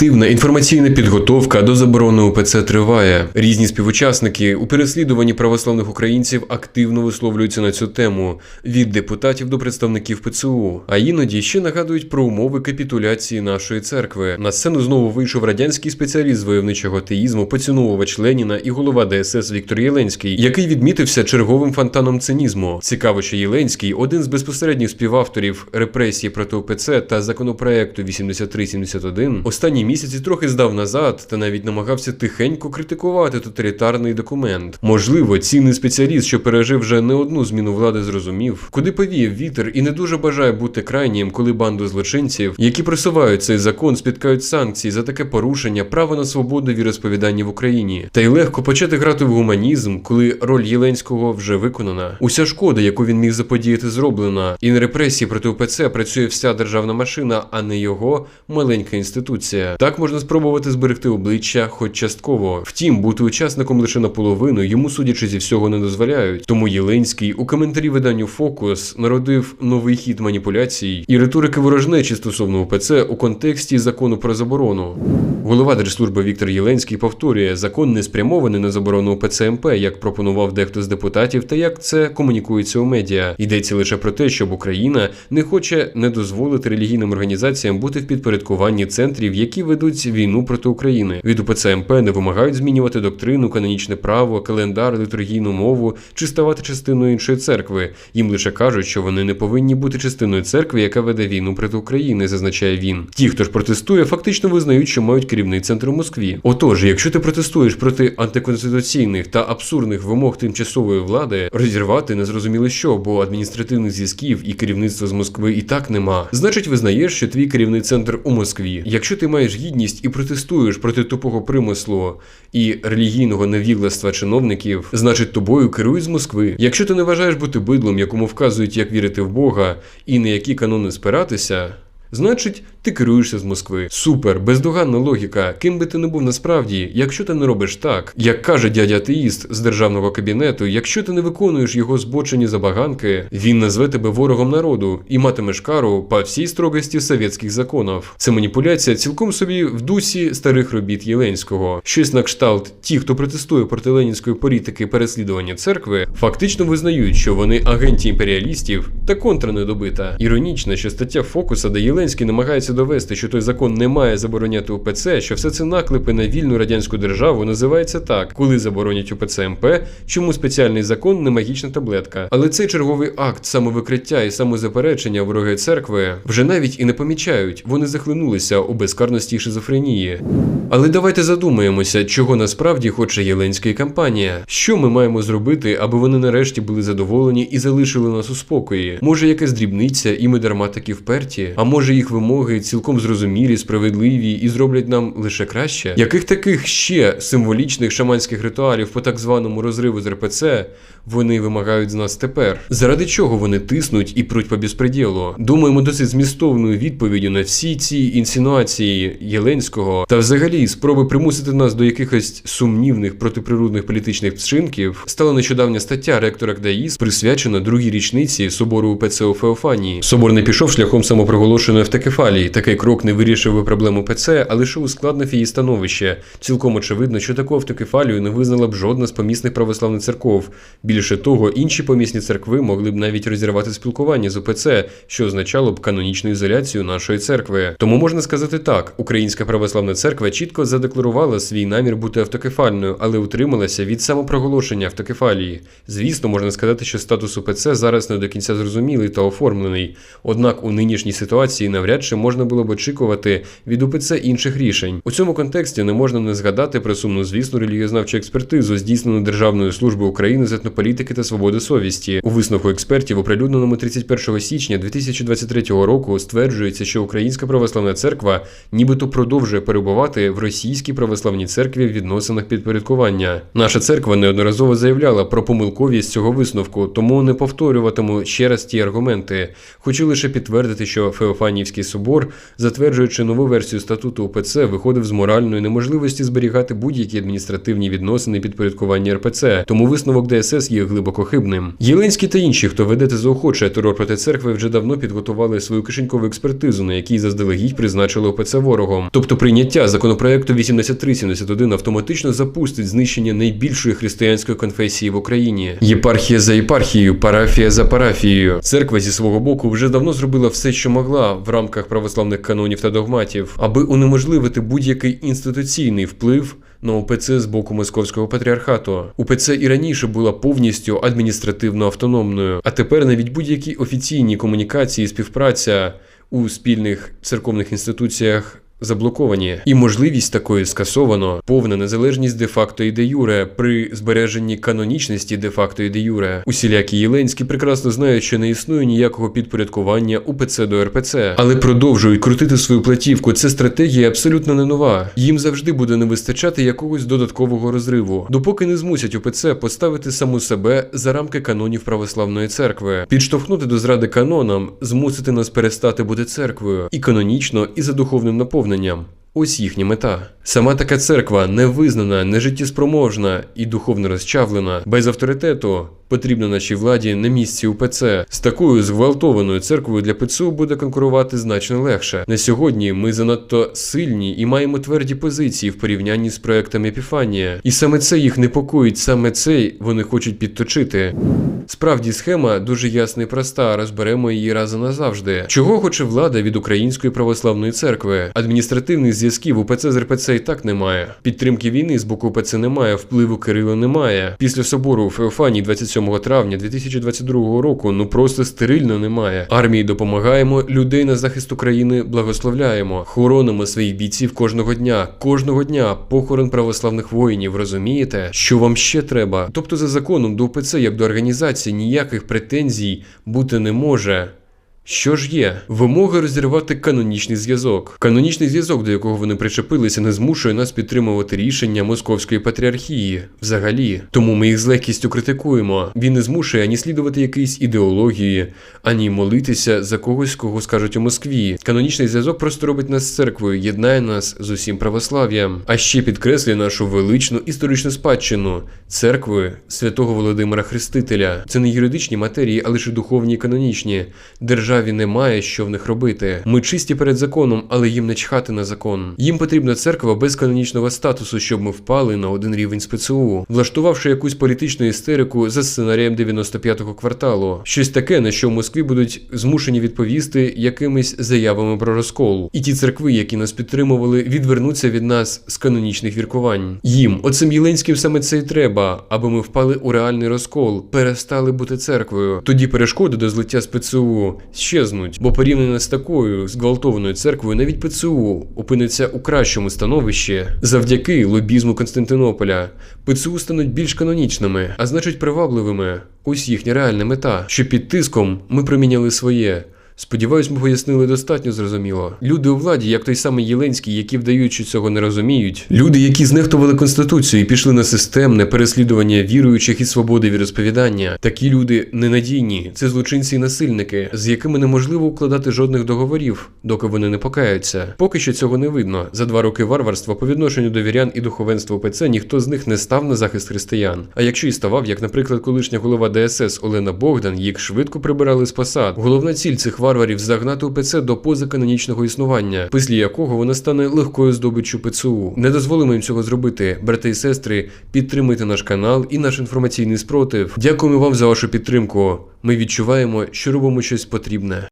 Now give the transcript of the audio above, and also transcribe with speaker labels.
Speaker 1: Активна інформаційна підготовка до заборони УПЦ триває. Різні співучасники у переслідуванні православних українців активно висловлюються на цю тему від депутатів до представників ПЦУ, а іноді ще нагадують про умови капітуляції нашої церкви. На сцену знову вийшов радянський спеціаліст з войовничого атеїзму, поціновувач Леніна і голова ДСС Віктор Єленський, який відмітився черговим фонтаном цинізму. Цікаво, що Єленський один з безпосередніх співавторів репресії проти УПЦ та законопроекту 8371, останні місяці трохи здав назад та навіть намагався тихенько критикувати тоталітарний документ. Можливо, цінний спеціаліст, що пережив вже не одну зміну влади, зрозумів, куди повіяв вітер, і не дуже бажає бути крайнім, коли банду злочинців, які просувають цей закон, спіткають санкції за таке порушення права на свободу віросповідання в Україні. Та й легко почати грати в гуманізм, коли роль Єленського вже виконана. Уся шкода, яку він міг заподіяти, зроблена, і на репресії проти УПЦ працює вся державна машина, а не його маленька інституція. Так можна спробувати зберегти обличчя, хоч частково. Втім, бути учасником лише наполовину йому, судячи зі всього, не дозволяють. Тому Єленський у коментарі виданню Фокус народив новий хід маніпуляцій і риторики ворожнечі стосовно УПЦ у контексті закону про заборону. Голова держслужби Віктор Єленський повторює, закон не спрямований на заборону УПЦ МП, як пропонував дехто з депутатів, та як це комунікується у медіа. Йдеться лише про те, щоб Україна не хоче не дозволити релігійним організаціям бути в підпорядкуванні центрів, які ведуть війну проти України. Від УПЦ МП не вимагають змінювати доктрину, канонічне право, календар, літургійну мову чи ставати частиною іншої церкви. Їм лише кажуть, що вони не повинні бути частиною церкви, яка веде війну проти України, зазначає він. Ті, хто ж протестує, фактично визнають, що мають керівний центр у Москві. Отож, якщо ти протестуєш проти антиконституційних та абсурдних вимог тимчасової влади, розірвати незрозуміло що, бо адміністративних зв'язків і керівництва з Москви і так нема. Значить, визнаєш, що твій керівний центр у Москві. Якщо ти маєш гідність і протестуєш проти тупого примислу і релігійного невігластва чиновників, значить тобою керують з Москви. Якщо ти не вважаєш бути бидлом, якому вказують, як вірити в Бога і на які канони спиратися. Значить, ти керуєшся з Москви. Супер, бездоганна логіка. Ким би ти не був насправді, якщо ти не робиш так, як каже дядя атеїст з державного кабінету, якщо ти не виконуєш його збочені забаганки, він назве тебе ворогом народу і матимеш кару по всій строгості совєтських законів. Це маніпуляція цілком собі в дусі старих робіт Єленського. Щось на кшталт, ті, хто протестує проти ленінської політики переслідування церкви, фактично визнають, що вони агенті імперіалістів та контра недобита. Іронічно, що стаття фокуса дає Зеленський намагається довести, що той закон не має забороняти УПЦ, що все це наклепи на вільну радянську державу називається так, коли заборонять УПЦ МП, чому спеціальний закон не магічна таблетка. Але цей черговий акт самовикриття і самозаперечення вороги церкви вже навіть і не помічають, вони захлинулися у безкарності і шизофренії. Але давайте задумаємося, чого насправді хоче Єленська кампанія. Що ми маємо зробити, аби вони нарешті були задоволені і залишили нас у спокої? Може, якась дрібниця, і ми дарма такі вперті? А може їх вимоги цілком зрозумілі, справедливі і зроблять нам лише краще? Яких таких ще символічних шаманських ритуалів по так званому розриву з РПЦ вони вимагають з нас тепер? Заради чого вони тиснуть і пруть по безпреділу? Думаємо, досить змістовною відповіддю на всі ці інсинуації Єленського та взагалі спроби примусити нас до якихось сумнівних протиприродних політичних вчинків стала нещодавня стаття ректора КДАІС, присвячена другій річниці собору УПЦ у Феофанії. Собор не пішов шляхом самопроголошеної автокефалії. Такий крок не вирішив би проблему ПЦ, а лише ускладнив її становище. Цілком очевидно, що таку автокефалію не визнала б жодна з помісних православних церков. Більше того, інші помісні церкви могли б навіть розірвати спілкування з УПЦ, що означало б канонічну ізоляцію нашої церкви. Тому можна сказати так: Українська православна церква чітко задекларувала свій намір бути автокефальною, але утрималася від самопроголошення автокефалії. Звісно, можна сказати, що статус УПЦ зараз не до кінця зрозумілий та оформлений. Однак у нинішній ситуації навряд чи можна було б очікувати від УПЦ інших рішень. У цьому контексті не можна не згадати про сумну звісну релігієзнавчу експертизу, здійснену Державною службою України з етнополітики та свободи совісті. У висновку експертів, оприлюдненому 31 січня 2023 року, стверджується, що Українська православна церква нібито продовжує перебувати в російській православній церкві в відносинах підпорядкування. Наша церква неодноразово заявляла про помилковість цього висновку, тому не повторюватиму ще раз ті аргументи. Хочу лише підтвердити, що Феофанівський собор, затверджуючи нову версію статуту УПЦ, виходив з моральної неможливості зберігати будь-які адміністративні відносини підпорядкування РПЦ. Тому висновок ДСС є глибоко хибним. Єленський та інші, хто веде та заохочує терор проти церкви, вже давно підготували свою кишенькову експертизу, на якій заздалегідь призначили ОПЦ ворогом. Тобто прийняття законопроекту 8371 автоматично запустить знищення найбільшої християнської конфесії в Україні. Єпархія за єпархією, парафія за парафією. Церква зі свого боку вже давно зробила все, що могла в рамках православних канонів та догматів, аби унеможливити будь-який інституційний вплив. На УПЦ з боку московського патріархату УПЦ і раніше була повністю адміністративно автономною, а тепер навіть будь-які офіційні комунікації, і співпраця у спільних церковних інституціях заблоковані, і можливість такої скасовано. Повна незалежність де-факто і де юре при збереженні канонічності де-факто і де юре. Усілякі Єленські прекрасно знають, що не існує ніякого підпорядкування УПЦ до РПЦ, але продовжують крутити свою платівку. Це стратегія абсолютно не нова. Їм завжди буде не вистачати якогось додаткового розриву, допоки не змусять УПЦ поставити саму себе за рамки канонів православної церкви, підштовхнути до зради канонам, змусити нас перестати бути церквою і канонічно, і за духовним наповненням. Ось їхня мета. Сама така церква не визнана, не життєспроможна і духовно розчавлена, без авторитету. Потрібно нашій владі на місці УПЦ. З такою зґвалтованою церквою для ПЦУ буде конкурувати значно легше. На сьогодні ми занадто сильні і маємо тверді позиції в порівнянні з проектами Епіфанія. І саме це їх непокоїть, саме це вони хочуть підточити. Справді схема дуже ясна і проста. Розберемо її раз і назавжди. Чого хоче влада від Української православної церкви? Адміністративних зв'язків УПЦ з РПЦ і так немає. Підтримки війни з боку УПЦ немає, впливу Кирила немає. Після собору у Феофанії 27 травня 2022 року ну просто стерильно немає. Армії допомагаємо, людей на захист України благословляємо, хоронимо своїх бійців кожного дня, кожного дня похорон православних воїнів. Розумієте, що вам ще треба? Тобто, за законом до УПЦ як до організації ніяких претензій бути не може. Що ж є? Вимога розірвати канонічний зв'язок. Канонічний зв'язок, до якого вони причепилися, не змушує нас підтримувати рішення московської патріархії взагалі. Тому ми їх з легкістю критикуємо. Він не змушує ані слідувати якійсь ідеології, ані молитися за когось, кого скажуть у Москві. Канонічний зв'язок просто робить нас церквою, єднає нас з усім православ'ям, а ще підкреслює нашу величну історичну спадщину церкви святого Володимира Хрестителя. Це не юридичні матерії, а лише духовні і канонічні. Державі немає що в них робити. Ми чисті перед законом, але їм не чхати на закон. Їм потрібна церква без канонічного статусу, щоб ми впали на один рівень з ПЦУ, влаштувавши якусь політичну істерику за сценарієм 95-го кварталу. Щось таке, на що в Москві будуть змушені відповісти якимись заявами про розкол. І ті церкви, які нас підтримували, відвернуться від нас з канонічних віркувань. Їм, оцим Єленським, саме це й треба, аби ми впали у реальний розкол, перестали бути церквою. Тоді перешкоди до злиття з ПЦУ щезнуть, бо порівняно з такою зґвалтованою церквою, навіть ПЦУ опиниться у кращому становищі завдяки лобізму Константинополя. ПЦУ стануть більш канонічними, а значить привабливими. Ось їхня реальна мета, що під тиском ми проміняли своє. Сподіваюсь, ми пояснили достатньо зрозуміло. Люди у владі, як той самий Єленський, які вдають, що цього не розуміють. Люди, які знехтували конституцію і пішли на системне переслідування віруючих і свободи віросповідання. Такі люди ненадійні. Це злочинці і насильники, з якими неможливо укладати жодних договорів, доки вони не покаються. Поки що цього не видно. За два роки варварства по відношенню до вірян і духовенства ОПЦ ніхто з них не став на захист християн. А якщо і ставав, як, наприклад, колишня голова ДСС Олена Богдан, їх швидко прибирали з посад. Головна ціль цих варварів загнати УПЦ до позаканонічного існування, після якого вона стане легкою здобиччю ПЦУ. Не дозволимо їм цього зробити. Брати і сестри, підтримуйте наш канал і наш інформаційний спротив. Дякуємо вам за вашу підтримку. Ми відчуваємо, що робимо щось потрібне.